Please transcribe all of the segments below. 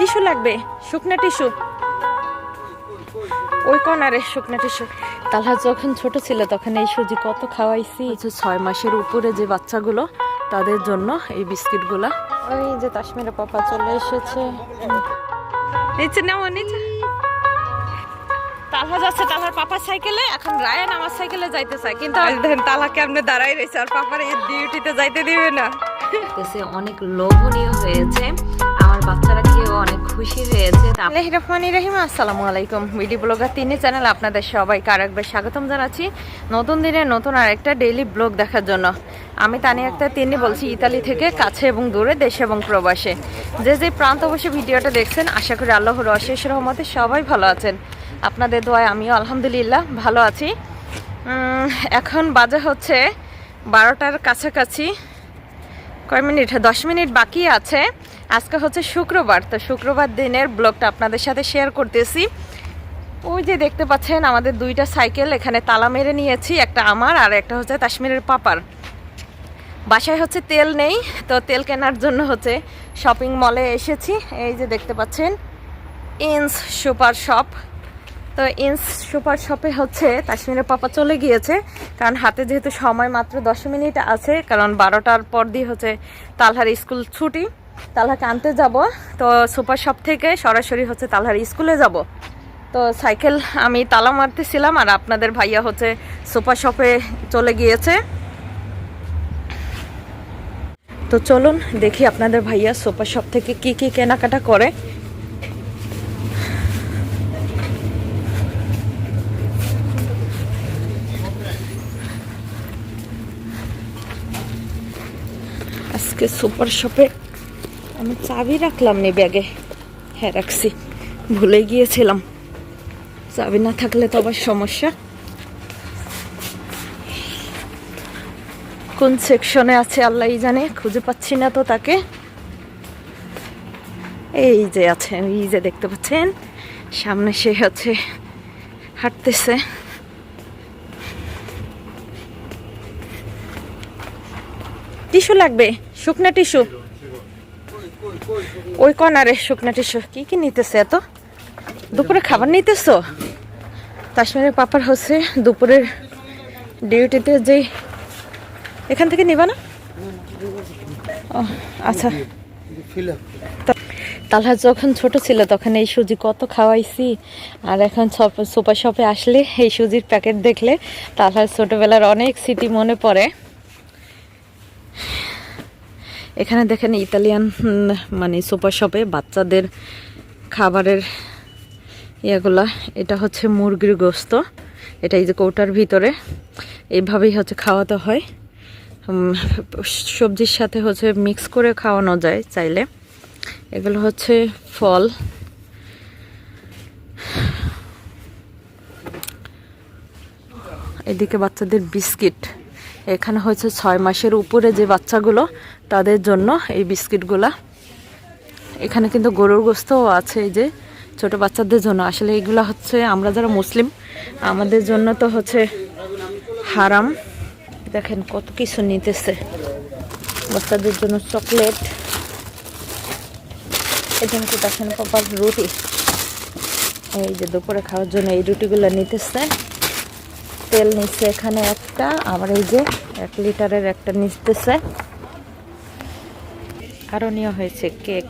Tissue লাগবে শুকনা tissue. ওই কর্নারে শুকনা টিস্যু। তালহা যখন ছোট ছিল তখন এই সুজি কত খাওয়াইছি। ছয় মাসের উপরে যে বাচ্চাগুলো তাদের জন্য এই বিস্কিটগুলা। ওই যে কাশ্মীরের পাপা চলে এসেছে। নিচে নাও নিচে। তালহা যাচ্ছে তালহার পাপার সাইকেলে এখন রায়ান আমার সাইকেলে যাইতে চায়। কিন্তু দেখেন তালহা কেমনে দাঁড়াই রয়েছে আর পাপার এই ডিউটিতে যাইতে দিবে না। অনেক লোভনীয় হয়েছে। খুশি হয়েছে রহমান রহিম, আসসালামু আলাইকুম। বিডি ব্লগার তিনি চ্যানেল আপনাদের সবাইকে আরেকবার স্বাগতম জানাচ্ছি। নতুন দিনের নতুন আরেকটা ডেইলি ব্লগ দেখার জন্য। আমি তানি একটা তিনি বলছি, ইতালি থেকে কাছে এবং দূরে, দেশে এবং প্রবাসে। যে যে প্রান্ত বসে ভিডিওটা দেখছেন, আশা করি আল্লাহর অশেষ রহমতে সবাই ভালো আছেন। আপনাদের দোয়ায় আমিও আলহামদুলিল্লাহ ভালো আছি। এখন বাজে হচ্ছে বারোটার কাছাকাছি। কয় মিনিট? দশ মিনিট বাকি আছে। আজকে হচ্ছে শুক্রবার, তো শুক্রবার দিনের ব্লগটা আপনাদের সাথে শেয়ার করতেছি। ওই যে দেখতে পাচ্ছেন, আমাদের দুইটা সাইকেল এখানে তালা মেরে নিয়েছি, একটা আমার আর একটা হচ্ছে কাশ্মীরের পাপার। বাসায় হচ্ছে তেল নেই, তো তেল কেনার জন্য হচ্ছে শপিং মলে এসেছি। এই যে দেখতে পাচ্ছেন ইন্স সুপার শপ তো ইন্স সুপার শপে হচ্ছে কাশ্মীরের পাপা চলে গিয়েছে। কারণ হাতে যেহেতু সময় মাত্র দশ মিনিট আছে, কারণ বারোটার পর দিয়ে হচ্ছে তালহার স্কুল ছুটি। তালহাকে আনতে যাব। তো সুপার শপ থেকে সরাসরি হচ্ছে তালহার স্কুলে যাব। তো সাইকেল আমি তালা মারতেছিলাম আর আপনাদের ভাইয়া হচ্ছে সুপার শপে চলে গিয়েছে। তো চলুন দেখি আপনাদের ভাইয়া সুপার শপ থেকে কি কি কেনাকাটা করে। আজকে সুপার শপে আমি চাবি রাখলাম নি ব্যাগে। হ্যাঁ রাখছি। ভুলে গিয়েছিলাম। চাবি না থাকলে তো আবার সমস্যা। কোন সেকশনে আছে আল্লাহই জানে, খুঁজে পাচ্ছি না তো তাকে। এই যে আছে এই যে দেখতে পাচ্ছেন, সামনে সে আছে হাঁটতেছে। টিস্যু লাগবে, শুকনা টিস্যু। ওই কর্নারে শুকনা টিস্যু। কি কি নিতেছে এত? দুপুরে খাবার নিতেছো? কাশ্মীরের পাপার হচ্ছে দুপুরের ডিউটিতে যে এখান থেকে নিবা না? ও আচ্ছা। তালহা যখন ছোট ছিল তখন এই সুজি কত খাওয়াইছি, আর এখন সুপার শপে আসলে এই সুজির প্যাকেট দেখলে তালহার ছোটবেলার অনেক স্মৃতি মনে পড়ে। এখানে দেখেন ইতালিয়ান মানে সুপার শপে বাচ্চাদের খাবারের ইয়েগুলা। এটা হচ্ছে মুরগির গোস্ত। এটা এই যে কৌটার ভিতরে। এইভাবেই হচ্ছে খাওয়াতে হয়। সবজির সাথে হচ্ছে মিক্স করে খাওয়ানো যায় চাইলে। এগুলো হচ্ছে ফল। এদিকে বাচ্চাদের বিস্কিট। এখানে হচ্ছে ছয় মাসের উপরে যে বাচ্চাগুলো, তাদের জন্য এই বিস্কিটগুলা। এখানে কিন্তু গরুর গোস্তও আছে এই যে ছোট বাচ্চাদের জন্য। আসলে এগুলা হচ্ছে আমরা যারা মুসলিম, আমাদের জন্য তো হচ্ছে হারাম। দেখেন কত কিছু নিতেছে। বাচ্চাদের জন্য চকলেট। এখানে কি দেখেন পাপার রুটি। এই যে দুপুরে খাওয়ার জন্য এই রুটিগুলো নিতেছে। তেল নিচ্ছে এখানে একটা, আবার এই যে এক লিটারের একটা নিতেছে আরও নেওয়া হয়েছে কেক।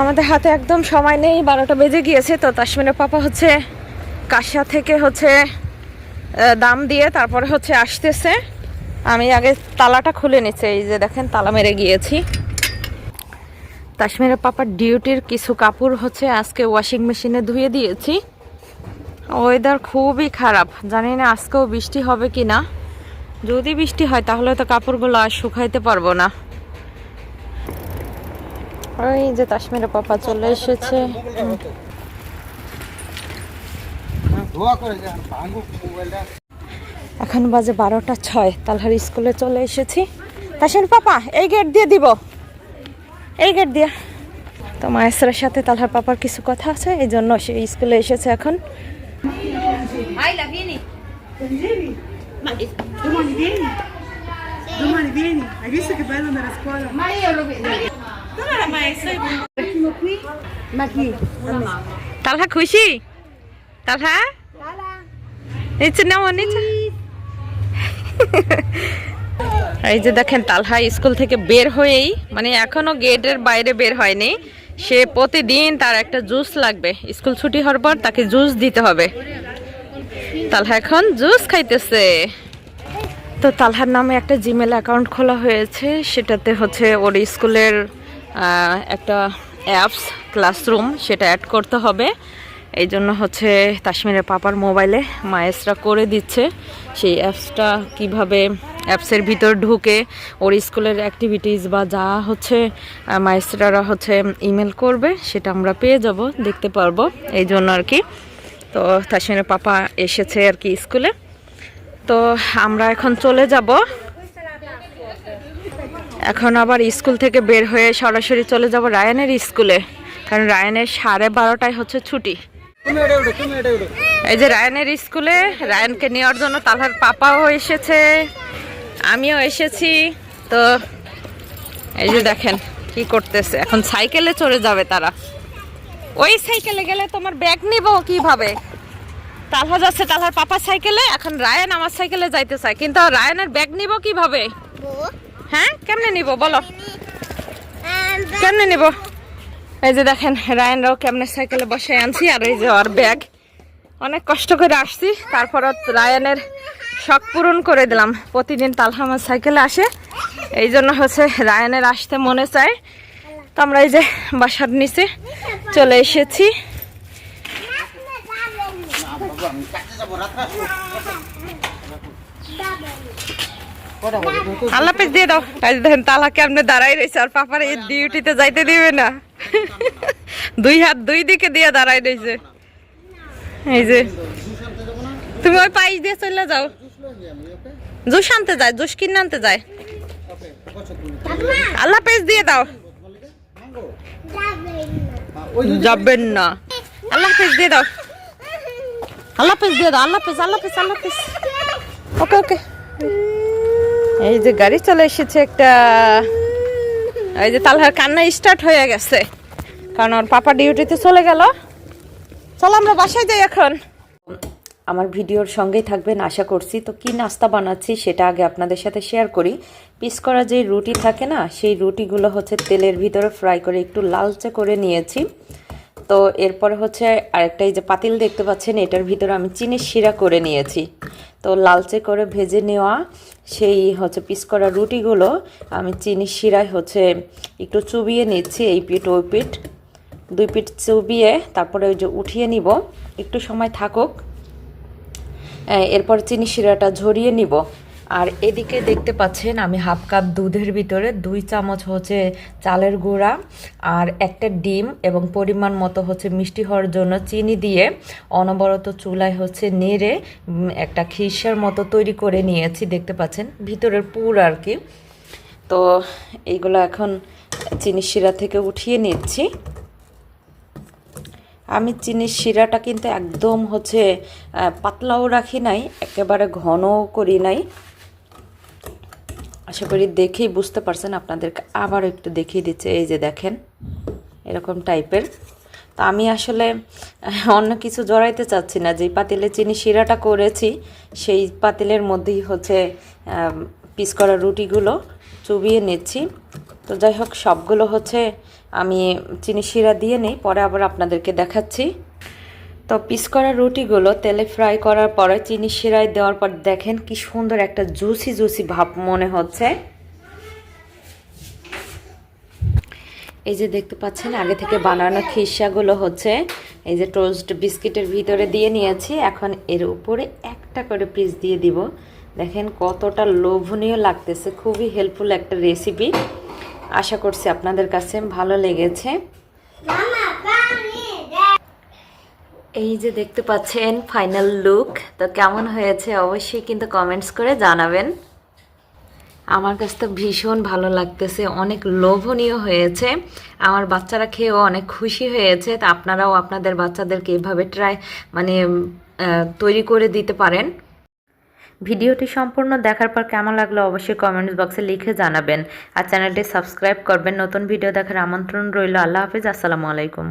আমাদের হাতে একদম সময় নেই, বারোটা বেজে গিয়েছে, তো তাসমিনের পাপা হচ্ছে কাশা থেকে হচ্ছে দাম দিয়ে তারপরে হচ্ছে আসতেছে। আমি আগে তালাটা খুলে নিচ্ছে, এই যে দেখেন, তালা মেরে গিয়েছি। কাশ্মীরের পাপার ডিউটির কিছু কাপড় হচ্ছে আজকে ওয়াশিং মেশিনে ধুয়ে দিয়েছি। ওয়েদার খুবই খারাপ। জানি না আজকেও বৃষ্টি হবে কি না যদি বৃষ্টি হয়, তাহলে তো কাপড়গুলো আর শুকাইতে পারব না। ওই যে কাশ্মীরের পাপা চলে এসেছে। এখন বাজে বারোটা ছয়, তালহার স্কুলে চলে এসেছি। তাসিন পাপা, এই গেট দিয়ে দিব। এই গেট দিয়ে। তো মায়েসের সাথে তালহার পাপার কিছু কথা আছে, এই জন্য সে স্কুলে এসেছে এখন। Domani vieni, hai visto che bello andare a scuola? Ma io lo vedo. Dov'è তালহা খুশি তালহা নিচে নেওয়া নিচে এই যে দেখেন তালহা স্কুল থেকে বের হয়েই মানে এখনও গেটের বাইরে বের হয়নি সে প্রতিদিন তার একটা জুস লাগবে। স্কুল ছুটি হওয়ার পর তাকে জুস দিতে হবে। তালহা এখন জুস খাইতেছে। তো তালহার নামে একটা জিমেল অ্যাকাউন্ট খোলা হয়েছে। সেটাতে হচ্ছে ওর স্কুলের একটা অ্যাপস, ক্লাসরুম, সেটা অ্যাড করতে হবে। এই জন্য হচ্ছে তাসমিরের পাপার মোবাইলে মায়েসরা করে দিচ্ছে। সেই অ্যাপসটা কীভাবে অ্যাপসের ভিতর ঢুকে ওর স্কুলের অ্যাক্টিভিটিস বা যা হচ্ছে মায়েসরারা হচ্ছে ইমেল করবে সেটা আমরা পেয়ে যাব দেখতে পারব এই জন্য আর কি। তো তাসমিরের পাপা এসেছে আর কি স্কুলে। তো আমরা এখন চলে যাব। এখন আবার স্কুল থেকে বের হয়ে সরাসরি চলে যাব রায়ানের স্কুলে কারণ রায়ানের সাড়ে বারোটায় হচ্ছে ছুটি। এই যে রায়ানের স্কুলে রায়ানকে নেওয়ার জন্য তালহার পাপাও এসেছে। আমিও এসেছি। তো এই যে দেখেন কি করতেছে। এখন সাইকেলে চড়ে যাবে তারা। ওই সাইকেলে গেলে তোমার ব্যাগ নিব কীভাবে? তালহা যাচ্ছে তালহার পাপা সাইকেলে, এখন রায়ান আমার সাইকেলে যাইতে চায়। কিন্তু রায়ানের ব্যাগ নিব কীভাবে? হ্যাঁ? কেমনে নিব বলো? কেমনে নিব? এই যে দেখেন, রায়ানরাও কেমনে সাইকেলে বসে আনছি, আর এই যে ওর ব্যাগ। অনেক কষ্ট করে আসছি, তারপর রায়ানের শখ পূরণ করে দিলাম। প্রতিদিন তালহা আমার সাইকেলে আসে। এই জন্য হচ্ছে রায়ানের আসতে মনে চায়। তো আমরা এই যে বাসার নিচে চলে এসেছি। কটা তুমি আল্লাহ পেজ দিয়ে দাও। যে দেখেন তালা কেমনে দাঁড়াই রয়েছে, আর পাপার এই ডিউটিতে যাইতে দিবে না। দুই হাত দুই দিকে দিয়ে দাঁড়াই রয়েছে। এই যে। তুমি ওই পাইস দিয়ে চলে যাও। জুস আনতে যায়, জুস কিনে আনতে যায়। আল্লাহ পেজ দিয়ে দাও। যাবেন না। আল্লাহ পেজ দিয়ে দাও। আল্লাহ পেজ দিয়ে দাও, Allah page Allah page Allah page okay okay. এই যে গাড়ি চলে এসেছে একটা, এই যে তালহার কান্না স্টার্ট হয়ে গেছে। কারণ ওর পাপা ডিউটিতে চলে গেল। চলো আমরা বাসায় যাই এখন। আমার ভিডিওর সঙ্গেই থাকবেন, আশা করছি। তো কি নাস্তা বানাচ্ছি সেটা আগে আপনাদের সাথে শেয়ার করি। পিস করা যে রুটি থাকে না, সেই রুটিগুলো হচ্ছে তেলের ভিতরে ফ্রাই করে একটু লালচে করে নিয়েছি। তো এরপরে হচ্ছে আরেকটা এই যে পাতিল দেখতে পাচ্ছেন, এটার ভিতরে আমি চিনির শিরা করে নিয়েছি। তো লালচে করে ভেজে নেওয়া সেই হচ্ছে পিস করা রুটিগুলো, আমি চিনির শিরায় হচ্ছে একটু চুবিয়ে নিচ্ছি, এই পিঠ, ওই পিঠ। দুই পিঠ চুবিয়ে তারপরে ওই যে উঠিয়ে নিব। একটু সময় থাকুক। এরপর চিনি শিরাটা ঝরিয়ে নিব। আর এদিকে দেখতে পাচ্ছেন আমি হাফ কাপ দুধের ভিতরে দুই চামচ হচ্ছে চালের গুঁড়া আর একটা ডিম এবং পরিমাণ মতো হচ্ছে মিষ্টি হওয়ার জন্য চিনি দিয়ে অনবরত চুলায় হচ্ছে নেড়ে একটা খিসার মতো তৈরি করে নিয়েছি, দেখতে পাচ্ছেন ভিতরের পুর আর কি। তো এইগুলো এখন চিনি শিরা থেকে উঠিয়ে নিচ্ছি। আমি চিনির শিরাটা কিন্তু একদম হচ্ছে পাতলাও রাখি নাই, একেবারে ঘনও করি নাই। আশা করি দেখেই বুঝতে পারছেন, আপনাদেরকে আবার একটু দেখিয়ে দিচ্ছে, এই যে দেখেন, এরকম টাইপের। তো আমি আসলে অন্য কিছু জড়াইতে চাচ্ছি না, যেই পাতিলে চিনি শিরাটা করেছি, সেই পাতিলের মধ্যেই হচ্ছে পিস করা রুটিগুলো চুবিয়ে নিচ্ছি। তো যাই হোক, সবগুলো হচ্ছে আমি চিনি শিরা দিয়ে নেই, পরে আবার আপনাদেরকে দেখাচ্ছি। তো পিস করা রুটিগুলো তেলে ফ্রাই করার পরে চিনি শিরায় দেওয়ার পর দেখেন কি সুন্দর একটা জুসি জুসি ভাব মনে হচ্ছে। এই যে দেখতে পাচ্ছেন, আগে থেকে বানানো খিসাগুলো হচ্ছে, এই যে টোস্ট বিস্কিটের ভিতরে দিয়ে নিয়েছি, এখন এর উপরে একটা করে পিস দিয়ে দিব। দেখেন কতটা লোভনীয় লাগতেছে, খুবই হেল্পফুল একটা রেসিপি আশা করছি আপনাদের কাছে ভালো লেগেছে। এই যে দেখতে পাচ্ছেন ফাইনাল লুক তো কেমন হয়েছে অবশ্যই কিন্তু কমেন্টস করে জানাবেন। আমার কাছে তো ভীষণ ভালো লাগতেছে অনেক লোভনীয় হয়েছে। আমার বাচ্চারা খেয়েও অনেক খুশি হয়েছে। তা আপনারাও আপনাদের বাচ্চাদেরকে এভাবে ট্রাই মানে তৈরি করে দিতে পারেন। ভিডিওটি সম্পূর্ণ দেখার পর কেমন লাগল অবশ্যই কমেন্টস বক্সে লিখে জানাবেন। আর চ্যানেলটি সাবস্ক্রাইব করবেন। নতুন ভিডিও দেখার আমন্ত্রণ রইল। আল্লাহ হাফিজ। আসসালামু আলাইকুম।